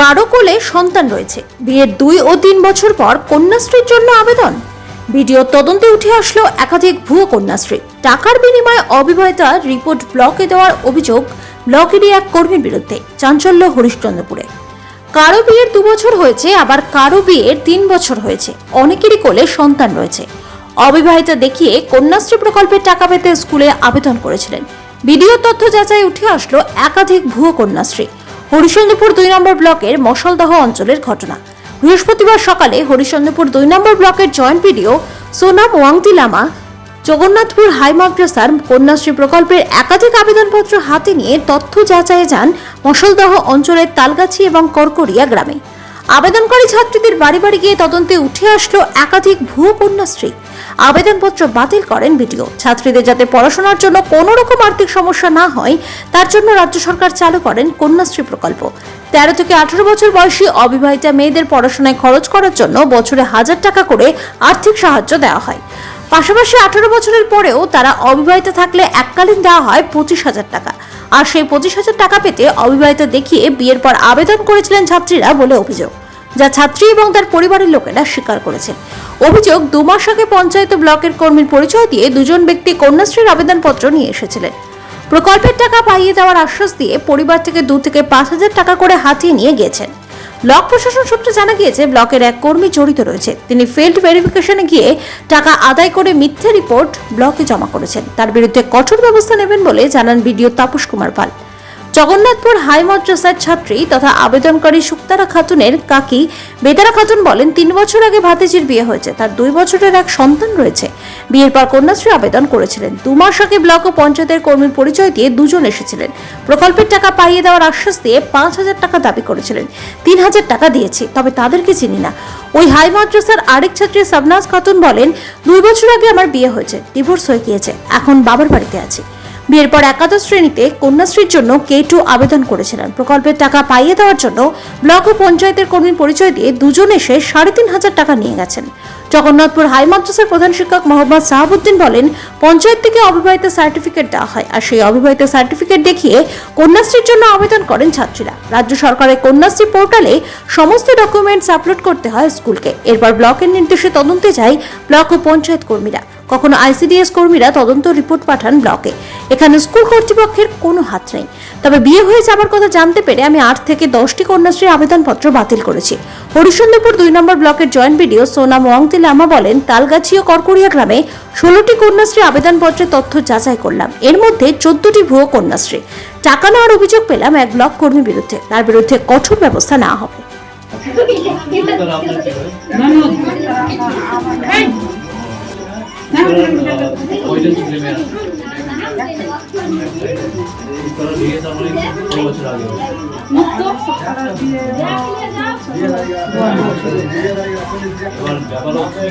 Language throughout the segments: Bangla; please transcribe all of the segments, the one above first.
কারও কোলে সন্তান রয়েছে। বিয়ের দুই ও তিন বছর পর কন্যাশ্রীর জন্য আবেদন। ভিডিও তদন্তে উঠে আসলো একাধিক ভুয়ো কন্যাশ্রী। টাকার বিনিময়ে অবিবাহিতা রিপোর্ট ব্লকে দেওয়ার অভিযোগ ব্লকেরই এক কর্মীর বিরুদ্ধে, চাঞ্চল্য হরিশ্চন্দ্রপুরে। কারও বিয়ের দু বছর হয়েছে, আবার কারও বিয়ের তিন বছর হয়েছে। অনেকেরই কোলে সন্তান রয়েছে। অবিবাহিতা দেখিয়ে কন্যাশ্রী প্রকল্পের টাকা পেতে স্কুলে আবেদন করেছিলেন। ভিডিও তথ্য যাচাই উঠে আসলো একাধিক ভুয়ো কন্যাশ্রী। হরিচন্দ্রপুর দুই নম্বর ব্লকের মশলদহ অঞ্চলের ঘটনা। বৃহস্পতিবার সকালে হরিশন্দপুর দুই নম্বর ব্লকের joint BDO Sonam Wangdi Lama Jagannathpur high মাদ্রাসার কন্যাশ্রী প্রকল্পের একাধিক আবেদনপত্র হাতে নিয়ে তথ্য যাচাইয়ে যান মশলদহ অঞ্চলের তালগাছি এবং করকরিয়া গ্রামে। আবেদনকারী ছাত্রীদের বাড়ি বাড়ি গিয়ে তদন্তে উঠে আসলো একাধিক ভুয়ো কন্যাশ্রী। আবেদনপত্র বাতিল করেন ভিডিও ছাত্রীদের যাতে পড়াশোনার জন্য কোনো রকম আর্থিক সমস্যা না হয়, তার জন্য রাজ্য সরকার চালু করেন কন্যাশ্রী প্রকল্প। তেরো থেকে আঠারো বছর বয়সী অবিবাহিতা মেয়েদের পড়াশোনায় খরচ করার জন্য বছরে হাজার টাকা করে আর্থিক সাহায্য দেওয়া হয়। পাশাপাশি আঠারো বছরের পরেও তারা অবিবাহিত থাকলে এককালীন দেওয়া হয় পঁচিশ হাজার টাকা। আর সেই পঁচিশ হাজার টাকা পেতে অবিবাহিত দেখিয়ে বিয়ের পর আবেদন করেছিলেন ছাত্রীরা বলে অভিযোগ, যা ছাত্রী এবং তার পরিবারের লোকেরা স্বীকার করেছেন। অভিযোগ, দু মাস আগে পঞ্চায়েত ব্লকের কর্মীর পরিচয় দিয়ে দুজন ব্যক্তি কন্যাশ্রীর আবেদনপত্র নিয়ে এসেছিলেন। প্রকল্পের টাকা পাইয়ে দেওয়ার আশ্বাস দিয়ে পরিবার থেকে দু থেকে পাঁচ হাজার টাকা করে হাতিয়ে নিয়ে গেছেন ব্লক প্রশাসন সূত্রে জানা গিয়েছে, ব্লকের এক কর্মী জড়িত রয়েছে। তিনি ফিল্ড ভেরিফিকেশনে গিয়ে টাকা আদায় করে মিথ্যে রিপোর্ট ব্লকে জমা করেছেন। তার বিরুদ্ধে কঠোর ব্যবস্থা নেবেন বলে জানান বিডিও তাপস কুমার পাল। জগন্নাথপুর হাই মাদ্রাসার ছাত্রী তথা আবেদনকারী সুক্তারা খাতুনের কাকি বেদারা খাতুন বলেন, তিন বছর আগে ভাতিজির বিয়ে হয়েছে। তার দুই বছরের এক সন্তান রয়েছে। বিয়ের পর কন্যাশ্রী আবেদন করেছিলেন। দু মাস আগে ব্লক ও পঞ্চায়েতের কর্মীর পরিচয় দিয়ে দুজন এসেছিলেন। প্রকল্পের টাকা পাইয়ে দেওয়ার আশ্বাস দিয়ে পাঁচ হাজার টাকা দাবি করেছিলেন। তিন হাজার টাকা দিয়েছি, তবে তাদেরকে চিনি না। ওই হাই মাদ্রাসার আরেক ছাত্রী সাবনাজ খাতুন বলেন, দুই বছর আগে আমার বিয়ে হয়েছে, ডিভোর্স হয়ে গিয়েছে। এখন বাবার বাড়িতে আছি। বিয়ের পর একাদশ শ্রেণীতে কন্যাশ্রীর জন্য কে টু আবেদন করেছিলেন। প্রকল্পের টাকা পাইয়ে দেওয়ার জন্য ব্লক ও পঞ্চায়েতের কর্মীর পরিচয় দিয়ে দুজন এসে সাড়ে তিন হাজার টাকা নিয়ে গেছেন। জগন্নাথপুর হাই মাদ্রাসার প্রধান শিক্ষক মোহাম্মদ সাহাবুদ্দিন বলেন, পঞ্চায়েত থেকে অবিবাহিত সার্টিফিকেট দেওয়া হয় আর সেই অবিবাহিত সার্টিফিকেট দেখিয়ে কন্যাশ্রীর জন্য আবেদন করেন ছাত্রীরা। রাজ্য সরকারের কন্যাশ্রী পোর্টালে সমস্ত ডকুমেন্টস আপলোড করতে হয় স্কুলকে। এরপর ব্লকের নির্দেশে তদন্তে যায় ব্লক ও পঞ্চায়েত কর্মীরা। কখনো আইসিডিএস কর্মীরা তদন্ত রিপোর্ট পাঠান ব্লকে। এখানে স্কুল কর্তৃপক্ষের কোনো হাত নেই। তবে বিয়ে হয়ে যাবার কথা জানতে পেরে আমি আট থেকে দশটি কন্যাশ্রীর আবেদনপত্র বাতিল করেছি। হরিচন্দ্রপুর দুই নম্বর ব্লকের জয়েন্ট বিডিও সোনাম ওয়াংতি লামা বলেন তালগাছি ও করকরিয়া গ্রামে ষোলোটি কন্যাশ্রী আবেদনপত্রের তথ্য যাচাই করলাম। এর মধ্যে চোদ্দটি ভুয়ো কন্যাশ্রী। টাকা নেওয়ার অভিযোগ পেলাম এক ব্লক কর্মীর বিরুদ্ধে। তার বিরুদ্ধে কঠোর ব্যবস্থা নেওয়া হবে। এবার ব্যাপার হচ্ছে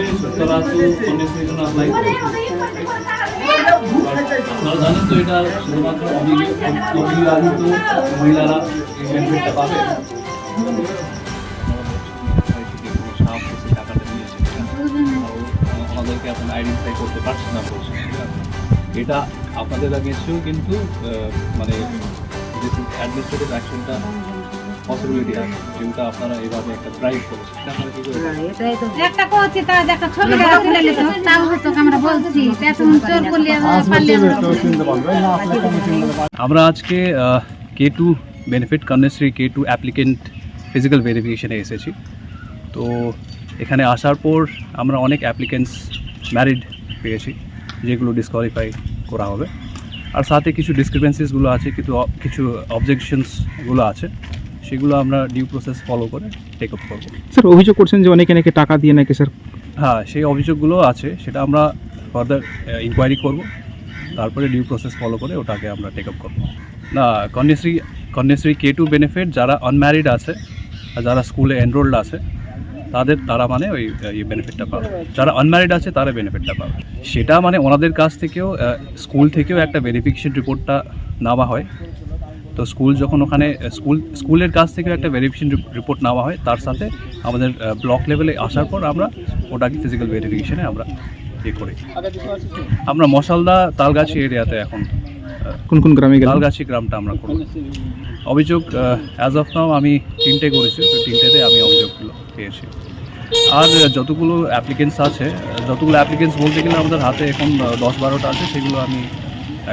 আপনারা জানেন তো এটা শুধুমাত্র অবিবাহিত মহিলারা পাবে আমাদেরকে এখন আইডেন্টিফাই করতে পারছে না বলছে। ঠিক আছে? এটা আপনাদের আগেছেও কিন্তু মানে অ্যাডমিনিস্ট্রেটিভ অ্যাকশনটা পসিবিলিটি আছে যেটা আপনারা এভাবে একটা ড্রাইভ করেছেন। আপনারা কি করে একটা করছি তার একটা ছবি দেখা তুলে নিত তাও হতো আমরা বলছি এখন চোর করলে পারলে আমরা আজকে K two benefit Kanyashree K two applicant physical ভেরিফিকেশনে এসেছি। তো এখানে আসার পর আমরা অনেক অ্যাপ্লিকেন্টস ম্যারিড পেয়েছি যেগুলো ডিসকোয়ালিফাই করা হবে। আর সাথে কিছু ডিসক্রিপেন্সিসগুলো আছে কিছু কিছু অবজেকশনসগুলো আছে সেগুলো আমরা ডিউ প্রসেস ফলো করে টেক আপ করব। স্যার অভিযোগ করছেন যে অনেকে নাকি টাকা দিয়ে নাকি স্যার। হ্যাঁ সেই অভিযোগগুলো আছে সেটা আমরা ফার্দার ইনকোয়ারি করব। তারপরে ডিউ প্রসেস ফলো করে ওটাকে আমরা টেক আপ করব। না কন্যাশ্রী কন্যাশ্রী কে টু বেনিফিট যারা আনম্যারিড আছে আর যারা স্কুলে এনরোল্ড আছে তাদের তারা মানে ওই বেনিফিটটা পাবে। যারা আনম্যারিড আছে তারা বেনিফিটটা পাবে। সেটা মানে ওনাদের কাছ থেকেও স্কুল থেকেও একটা ভেরিফিকেশন রিপোর্টটা নেওয়া হয়। তো স্কুল যখন ওখানে স্কুল স্কুলের কাছ থেকেও একটা ভেরিফিকেশন রিপোর্ট নেওয়া হয়। তার সাথে আমাদের ব্লক লেভেলে আসার পর আমরা ওটাকে ফিজিক্যাল ভেরিফিকেশনে আমরা ইয়ে করি। আমরা মশালদা তালগাছি এরিয়াতে এখন কোন কোন গ্রামে তালগাছি গ্রামটা আমরা করব। অভিযোগ অ্যাজ অফ নাও আমি তিনটে করেছি। তো তিনটেতে আমি অভিযোগগুলো পেয়েছি। আর যতগুলো অ্যাপ্লিকেন্টস আছে যতগুলো অ্যাপ্লিকেন্টস বলতে গেলে আমাদের হাতে এখন দশ বারোটা আছে সেগুলো আমি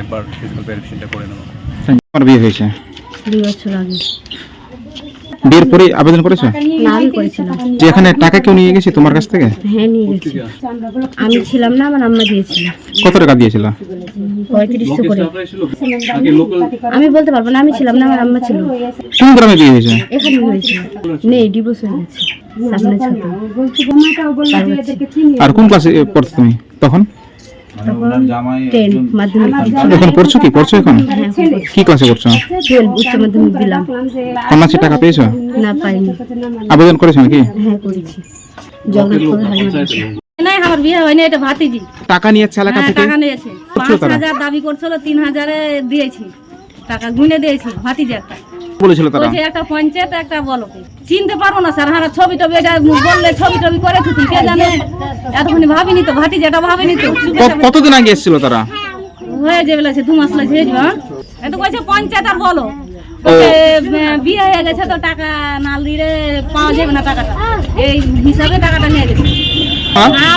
একবার ফিজিক্যাল ভেরিফিকেশনটা করে নেব। আমার বিয়ে হয়েছে? দুই বছর আগে। বিয়ের পরে আবেদন করেছ? না আমি করেছিলাম যে এখানে টাকা কেউ নিয়ে গেছে তোমার কাছ থেকে? হ্যাঁ নিয়ে গেছি। আমি ছিলাম না আমার আম্মা দিয়েছিল। কত টাকা দিয়েছিল? পঁয়ত্রিশশো করে। আমি বলতে পারব না আমি ছিলাম না আমার আম্মা ছিল। কোন গ্রামে বিয়ে হয়েছে? এখানে হয়েছিল নেই ডিভোর্স হয়ে গেছে। সামনে ছোট আর কোন ক্লাসে পড়ছো তুমি? তখন? টেন এখন পড়ছো কি? পড়ছো এখন? কি ক্লাসে পড়ছো? উচ্চ মাধ্যমিক দিলাম। কন্যাশ্রী টাকা পেয়েছ? না পাইনি। আবেদন করেছ নাকি? হ্যাঁ করেছি। আমার বিয়ে হয়নি এটা ভাতিজি। টাকা নিয়েছে এলাকা হ্যাঁ থেকে? টাকা নিয়েছে। পাঁচ হাজার দাবি করছিল তিন হাজারে দিয়েছি। টাকা গুনে দিয়েছি ভাতিজি একটা। বলেছিল তারা। বলছে একটা পঞ্চায়েত একটা বলকে চিনতে পারব না স্যার হ্যাঁ ছবি টবি এটা বললে ছবি টবি করে তুই কে জানে? এতক্ষণ ভাবিনি তো ভাতিজি এটা ভাবিনি তো। কতদিন আগে এসেছিল তারা? হয়ে যাবে লাগছে দু মাস লাগছে হয়ে হ্যাঁ? এত কইছে পঞ্চায়েত আর বলো। বলছে, বিয়ে হয়ে গেছে তো টাকা না দিলে পাওয়া যাবে না টাকাটা। এই হিসাবে টাকাটা নিয়ে গেছে। হ্যাঁ? হ্যাঁ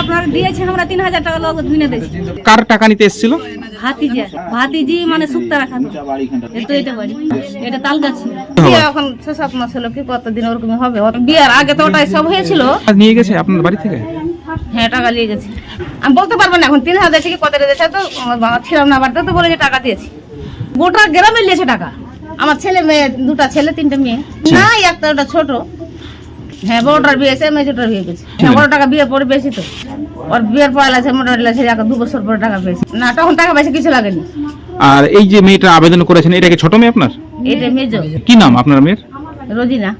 আপনার দিয়েছে আমরা তিন হাজার টাকা লোক গুনে দিয়েছি। কার টাকা নিতে এসেছিল? ভাতিজি। ভাতিজি মানে সুক্তা রাখা তো। এটা বাড়ি এটা তাল এখন ছ সাত মাস হলো কি কতদিন ওরকম হবে? বিয়ের আগে তো ওটাই সব হয়েছিল। নিয়ে গেছে আপনার বাড়ি থেকে? হ্যাঁ টাকা নিয়ে গেছে। আমি বলতে পারব না এখন তিন হাজার থেকে কত দিয়েছে তো? ছিলাম না বাড়িতে তো বলে যে টাকা দিয়েছি। গোটা গ্রামে নিয়েছে টাকা। আমার ছেলে মেয়ে দুটা ছেলে তিনটা মেয়ে। না একটা ওটা ছোট। হ্যাঁ বড়টার বিয়ে আছে মেজোটার বিয়ে গেছে হ্যাঁ বড় টাকা বিয়ে পরে বেশি তো। ওর বিয়ের পরে লাগছে মোটামুটি লাগছে এখন দু বছর পরে টাকা পেয়েছে। না তখন টাকা পয়সা কিছু লাগেনি। আর এই যে মেয়েটা আবেদন করেছেন এটা কি ছোট মেয়ে আপনার? এটা মেজো। কি নাম আপনার মেয়ের? রোজিনা।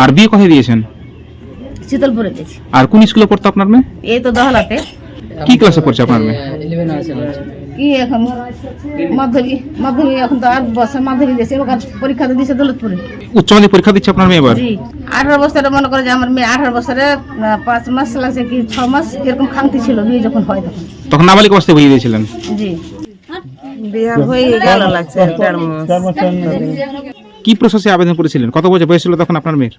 আর বিয়ে কোথায় দিয়েছেন? শীতলপুরে আর কোন স্কুলে পড়তো আপনার মেয়ে? এই তো দহলাতে। কি ক্লাসে পড়ছে আপনার মেয়ে? কি এখন মাধ্যমিক মাধ্যমিক এখন তো আট বছর মাধ্যমিক দিয়েছে ওখানে পরীক্ষা তো দিয়েছে দৌলতপুরে। উচ্চ মাধ্যমিক পরীক্ষা দিচ্ছে আপনার মেয়ে এবার? জি। আঠারো বছরে মনে করে যে আমার মেয়ে আঠারো বছরে পাঁচ মাস লাগছে কি ছ মাস এরকম খামতি ছিল বিয়ে যখন হয় তখন। তখন নাবালিক অবস্থায় বুঝিয়ে দিয়েছিলেন? জি। বিয়ে হয়ে গেল লাগছে কি প্রসেসে আবেদন করেছিলেন? কত বছর বয়স ছিল তখন আপনার মেয়ের?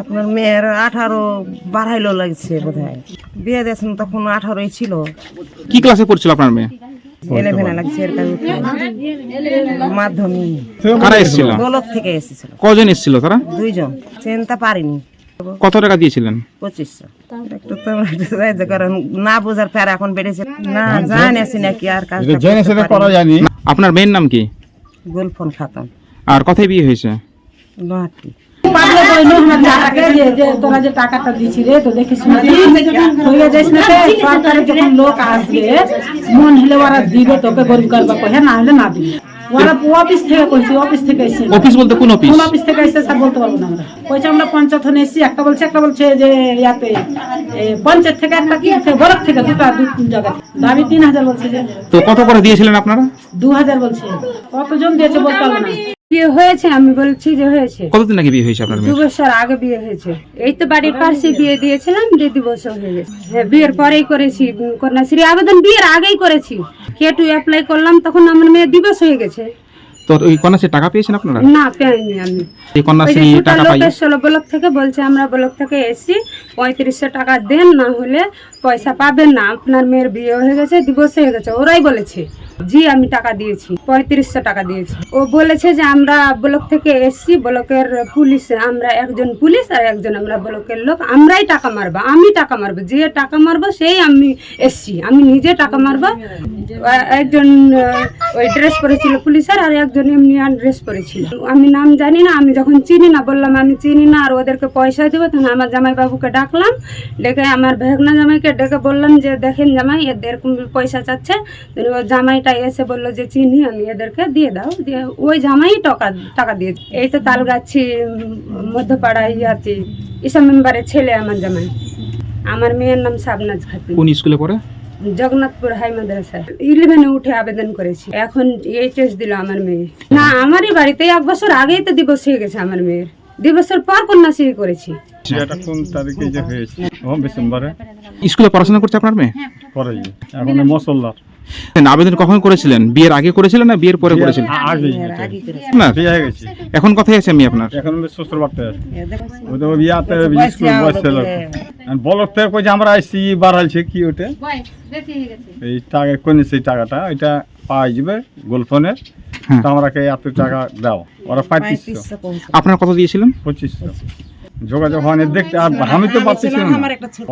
আপনার মেয়ের আঠারো বাড়াইলো লাগছে বোধ হয় বিয়ে দিয়েছেন তখন আঠারোই ছিল। কি ক্লাসে পড়ছিল আপনার মেয়ে? ইলেভেনে লাগছে এর মাধ্যমিক কারা এসেছিল? গোলক থেকে এসেছিল। কজন এসেছিল তারা? দুইজন। চিনতে পারিনি। কত টাকা দিয়েছিলেন? পঁচিশশো। একটু তো করেন। না বোঝার ফের এখন বেড়েছে। না জানেছি নাকি আর কাজ আপনার মেয়ের নাম কি? গোলফোন খাতম আর কথায় বিয়ে হয়েছে? টাকাকে যে যে তোরা যে টাকাটা দিছি রে তো দেখিস না হইয়া যাইস না রে সরকারের যখন লোক আসবে মন হলে ওরা দিবে তোকে গরিব করবা কহে না হলে না দিবে। ওরা অফিস থেকে কইছি অফিস থেকে এসে অফিস বলতে কোন অফিস? কোন অফিস থেকে এসে স্যার বলতে পারব না আমরা। কইছে আমরা পঞ্চায়েত হনে এসেছি একটা বলছে একটা বলছে যে ইয়াতে পঞ্চায়েত থেকে একটা কি বরফ থেকে দুটা দু জায়গা। দাবি তিন হাজার বলছে যে তো কত করে দিয়েছিলেন আপনারা? দু হাজার বলছে। কতজন দিয়েছে বলতে পারব না। বিয়ে হয়েছে আমি বলছি যে হয়েছে। কতদিন আগে বিয়ে হয়েছে আপনার দু মেয়ের? বছর আগে বিয়ে হয়েছে। এই তো বাড়ির পাশে বিয়ে দিয়েছিলাম বছর হয়ে গেছে। হ্যাঁ বিয়ের পরেই করেছি উম, কন্যাশ্রী আবেদন বিয়ের আগেই করেছি। কে টু অ্যাপ্লাই করলাম তখন আমার মেয়ে দিবস হয়ে গেছে। তো ওই কন্যাশ্রী টাকা পেয়েছেন আপনারা? না পাইনি আমি। এই ওই যে কন্যাশ্রী টাকা পাই এসেছিল ব্লক থেকে বলছে আমরা ব্লক থেকে এসছি পঁয়ত্রিশশো টাকা দেন না হলে পয়সা পাবেন না। আপনার মেয়ের বিয়ে হয়ে গেছে দিবস হয়ে গেছে। ওরাই বলেছে। জি, আমি টাকা দিয়েছি, পঁয়ত্রিশশো টাকা দিয়েছি। ও বলেছে যে আমরা ব্লক থেকে এসছি, ব্লকের পুলিশ, আমরা একজন পুলিশ আর একজন আমরা ব্লকের লোক, আমরাই টাকা মারবো, আমি টাকা মারবো, যে টাকা মারবো সেই আমি এসছি, আমি নিজে টাকা মারবো। একজন ওই ড্রেস পরেছিল পুলিশের আর একজন এমনি ড্রেস পরেছিল। আমি নাম জানি না, আমি যখন চিনি না, বললাম আমি চিনি না, আর ওদেরকে পয়সা দেবো, তখন আমার জামাই বাবুকে ডাকলাম, ডেকে আমার ভেগনা জামাইকে ডেকে বললাম যে, দেখেন জামাই এরকম পয়সা চাচ্ছে? তো জামাইটা এসে বলল যে চিনি আমি এদেরকে দিয়ে দাও। দিয়ে ওই জামাই টাকা টাকা দিয়ে এই তো তালগাছি মধ্যপাড়া ইয়াতে ইসা মেম্বারের ছেলে আমার জামাই। আমার মেয়ের নাম শাবনাজ খাতুন। কোন স্কুলে পড়ে? জগন্নাথপুর হাই মাদ্রাসা। ইলেভেনে উঠে আবেদন করেছি। এখন এইচএস দিল আমার মেয়ে। না আমারই বাড়িতে এক বছর আগেই তো দিবস হয়ে গেছে আমার মেয়ের। দিবসের পর কন্যাশ্রী করেছি। কোন তারিখে যে হয়েছে? ডিসেম্বরে। স্কুলে পড়াশোনা করছে আপনার মেয়ে? পরে এখন মশল্লার। আবেদন কখন করেছিলেন? বিয়ের আগে করেছিলেন না বিয়ের পরে করেছিলেন? না বিয়ে হয়ে গেছে। এখন কোথায় আছে মেয়ে আপনার। এখন শ্বশুর বাড়তে ওই তো বিয়াতে স্কুল বসছিল বলক থেকে কই আমরা আসছি বাড়াইছে কি ওটা এই টাকা কোন সেই টাকাটা? এটা পাওয়া যাবে গোলফোনের হ্যাঁ। তো আমরাকে এত টাকা দাও। ওরা পঁয়ত্রিশশো। আপনার কত দিয়েছিলেন? পঁচিশশো। যোগাযোগ হয়নি দেখতে আর আমি তো পাচ্ছি না।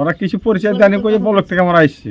ওরা কিছু পরিচয় দেয়নি কই যে বলক থেকে আমরা আসছি